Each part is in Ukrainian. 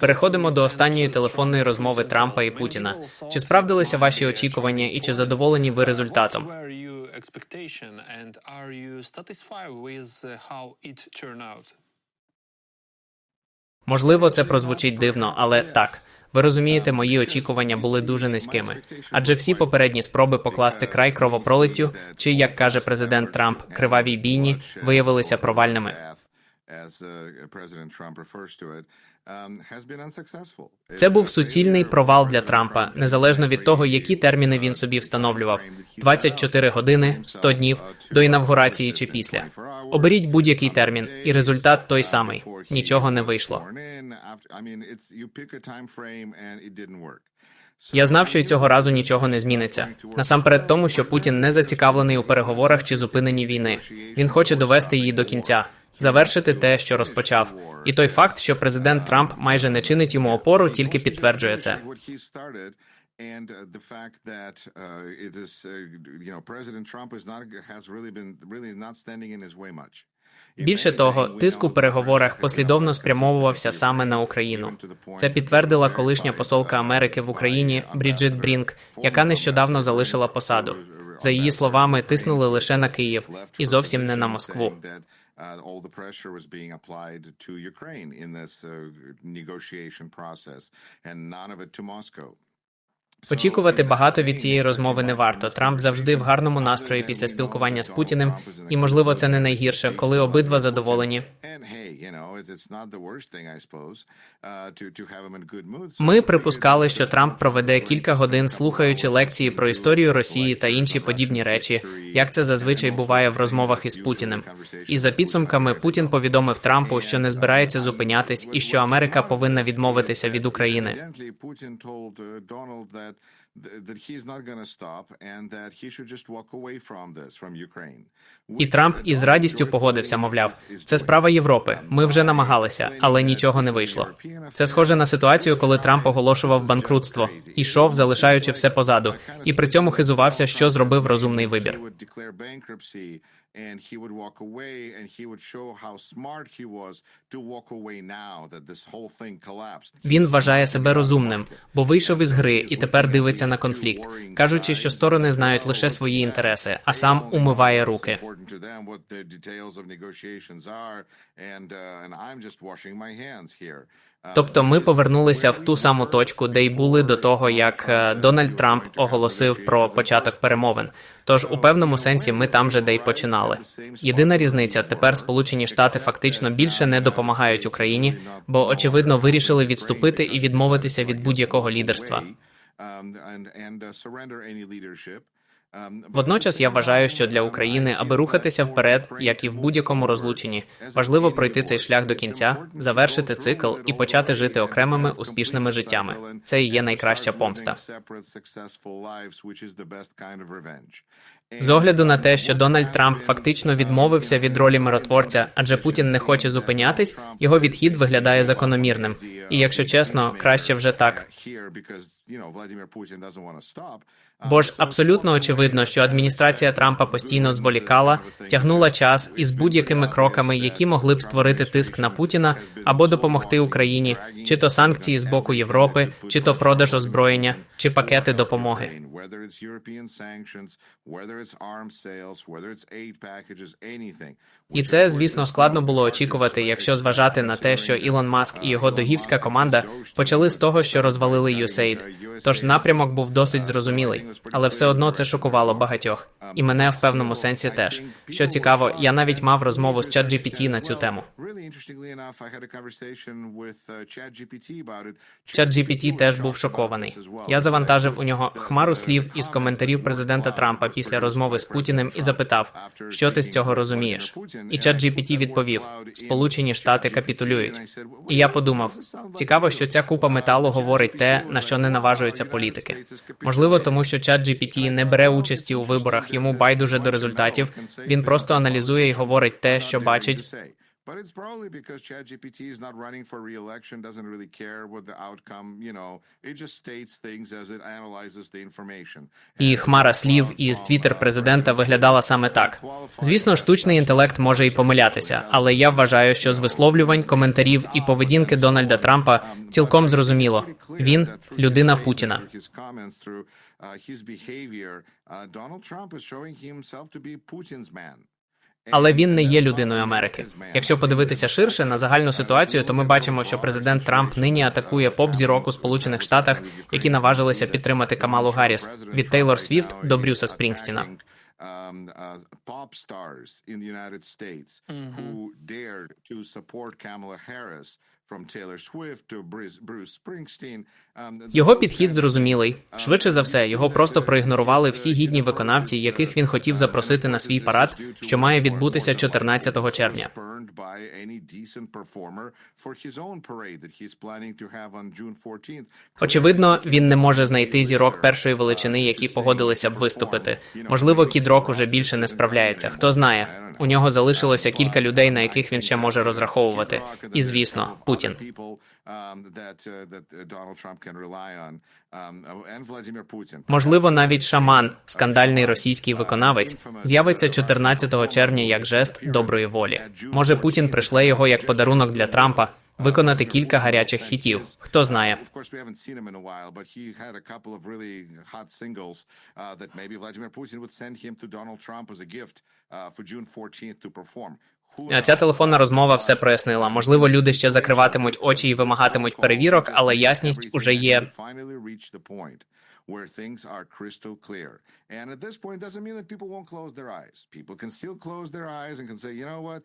Переходимо до останньої телефонної розмови Трампа і Путіна. Чи справдилися ваші очікування і чи задоволені ви результатом? Uh? Можливо, це прозвучить дивно, але так. Ви розумієте, мої очікування були дуже низькими. Адже всі попередні спроби покласти край кровопролиттю, чи як каже президент Трамп, кривавій бійні, виявилися провальними. Uh, unsuccessful. Це був суцільний провал для Трампа, незалежно від того, які терміни він собі встановлював: 24 години, 100 днів до інавгурації чи після. Оберіть будь-який термін, і результат той самий. Нічого не вийшло. Я знав, що й цього разу нічого не зміниться. Насамперед, тому що Путін не зацікавлений у переговорах чи зупиненні війни. Він хоче довести її до кінця, завершити те, що розпочав. І той факт, що президент Трамп майже не чинить йому опору, тільки підтверджує це. And uh, the fact that uh, it is, uh, you know, President Trump is not has really been really not standing in his way much. Більше того, тиск у переговорах послідовно спрямовувався саме на Україну. Це підтвердила колишня посолка Америки в Україні Бріджит Брінк, яка нещодавно залишила посаду. За її словами, тиснули лише на Київ і зовсім не на Москву. Uh, all the pressure was being applied to Ukraine in this uh, negotiation process, and none of it to Moscow. Очікувати багато від цієї розмови не варто. Трамп завжди в гарному настрої після спілкування з Путіним, і можливо це не найгірше, коли обидва задоволені. Ми припускали, що Трамп проведе кілька годин, слухаючи лекції про історію Росії та інші подібні речі, як це зазвичай буває в розмовах із Путіним. І за підсумками Путін повідомив Трампу, що не збирається зупинятись, і що Америка повинна відмовитися від України. That that he's not going to stop and that he should just walk away from this, from Ukraine. І Трамп із радістю погодився, мовляв, це справа Європи. Ми вже намагалися, але нічого не вийшло. Це схоже на ситуацію, коли Трамп оголошував банкрутство, ішов, залишаючи все позаду, і при цьому хизувався, що зробив розумний вибір. And he would walk away and he would show how smart he was to walk away now that this whole thing collapsed. Він вважає себе розумним, бо вийшов із гри і тепер дивиться на конфлікт, кажучи, що сторони знають лише свої інтереси, а сам умиває руки. Uh. Uh, Тобто ми повернулися в ту саму точку, де й були до того, як е, Дональд Трамп оголосив про початок перемовин. Тож у певному сенсі ми там же де й починали. Єдина різниця тепер Сполучені Штати фактично більше не допомагають Україні, бо очевидно вирішили відступити і відмовитися від будь-якого лідерства. Водночас я вважаю, що для України, аби рухатися вперед, як і в будь-якому розлученні, важливо пройти цей шлях до кінця, завершити цикл і почати жити окремими успішними життями. Це і є найкраща помста. З огляду на те, що Дональд Трамп фактично відмовився від ролі миротворця, адже Путін не хоче зупинятись, його відхід виглядає закономірним. І якщо чесно, краще вже так. Бо ж абсолютно очевидно, що адміністрація Трампа постійно зволікала, тягнула час із будь-якими кроками, які могли б створити тиск на Путіна або допомогти Україні, чи то санкції з боку Європи, чи то продаж озброєння, чи пакети допомоги. І це, звісно, складно було очікувати, якщо зважати на те, що Ілон Маск і його догівська команда почали з того, що розвалили USAID. Тож напрямок був досить зрозумілий, але все одно це шокувало багатьох. І мене в певному сенсі теж. Що цікаво, я навіть мав розмову з ChatGPT на цю тему. ChatGPT теж був шокований. Я завантажив у нього хмару слів із коментарів президента Трампа після розмови з Путіним і запитав, що ти з цього розумієш. І ChatGPT відповів: Сполучені Штати капітулюють. І я подумав: цікаво, що ця купа металу говорить те, на що не наважуються політики. Можливо, тому що ChatGPT не бере участі у виборах, йому байдуже до результатів. Він просто аналізує і говорить те, що бачить. But it's probably because ChatGPT is not running for re-election, doesn't really care what the outcome, you know, it just states things as it analyzes the information. І хмара слів із твіттер президента виглядала саме так. Звісно, штучний інтелект може і помилятися, але я вважаю, що з висловлювань, коментарів і поведінки Дональда Трампа цілком зрозуміло. Він людина Путіна. Uh, uh, Donald Trump is showing himself to be Putin's man. Але він не є людиною Америки. Якщо подивитися ширше на загальну ситуацію, то ми бачимо, що президент Трамп нині атакує поп-зірок у Сполучених Штатах, які наважилися підтримати Камалу Гарріс від Тейлор Свіфт до Брюса Спрінгстіна. Um, uh, pop stars in the United States Harris, Um, Його підхід зрозумілий. Швидше за все, його просто проігнорували всі гідні виконавці, яких він хотів запросити на свій парад, що має відбутися 14 червня. Spurned by any decent performer for his own parade that he's planning to have on June 14th. Очевидно, він не може знайти зірок першої величини, які погодилися б виступити. Можливо, кідрок уже більше не справляється. Хто знає, у нього залишилося кілька людей, на яких він ще може розраховувати. І звісно, Путін. People um, uh, uh, um, Putin. Можливо, навіть шаман, скандальний російський виконавець, з'явиться 14 червня як жест доброї волі. Може, Путін прийшле його як подарунок для Трампа виконати кілька гарячих хітів. Хто знає. Of course, we haven't seen him in a while, but he had a couple of really hot singles uh, that maybe Vladimir Putin would send him to Donald Trump as a gift uh, for June 14th to perform. Who Ця телефонна розмова все прояснила. Можливо, люди ще закриватимуть очі і вимагатимуть перевірок, але ясність уже є. Where things are crystal clear. And at this point, doesn't mean that people won't close their eyes. People can still close their eyes and can say, you know what?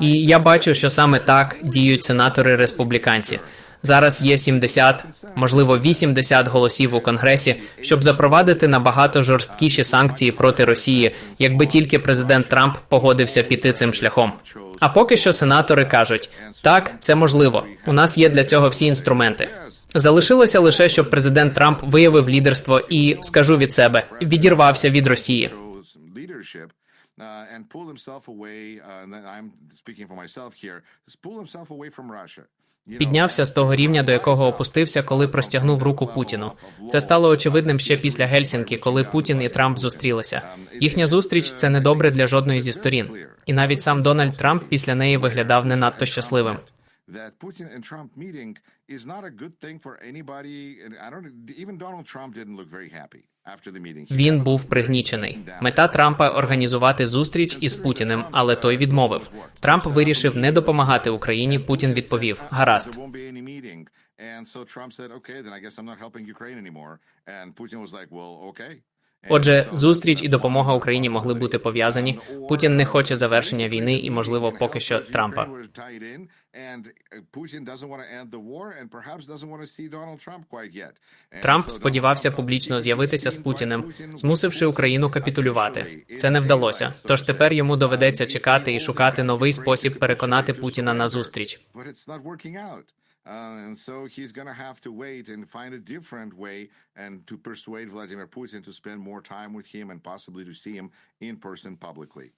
І я бачу, що саме так діють сенатори республіканці. Зараз є 70, можливо, 80 голосів у конгресі, щоб запровадити набагато жорсткіші санкції проти Росії, якби тільки президент Трамп погодився піти цим шляхом. А поки що сенатори кажуть: так, це можливо. У нас є для цього всі інструменти. Залишилося лише, щоб президент Трамп виявив лідерство і скажу від себе, відірвався від Росії. uh, and pull himself away. Uh, and I'm speaking for myself here. Pull himself away from Russia. Піднявся з того рівня, до якого опустився, коли простягнув руку Путіну. Це стало очевидним ще після Гельсінкі, коли Путін і Трамп зустрілися. Їхня зустріч це не добре для жодної зі сторін. І навіть сам Дональд Трамп після неї виглядав не надто щасливим. that Putin and Trump meeting is not a good thing for anybody. And I don't even Donald Trump didn't look very happy Він був пригнічений. Мета Трампа організувати зустріч із Путіним, але той відмовив. Трамп вирішив не допомагати Україні. Путін відповів: гаразд. And so Trump said, okay, then I guess I'm not helping Ukraine anymore. And Putin was like, well, okay. Отже, зустріч і допомога Україні могли бути пов'язані. Путін не хоче завершення війни і, можливо, поки що Трампа. Трамп сподівався публічно з'явитися з Путіним, змусивши Україну капітулювати. Це не вдалося. Тож тепер йому доведеться чекати і шукати новий спосіб переконати Путіна на зустріч. Uh, and so he's going to have to wait and find a different way and to persuade Vladimir Putin to spend more time with him and possibly to see him in person publicly.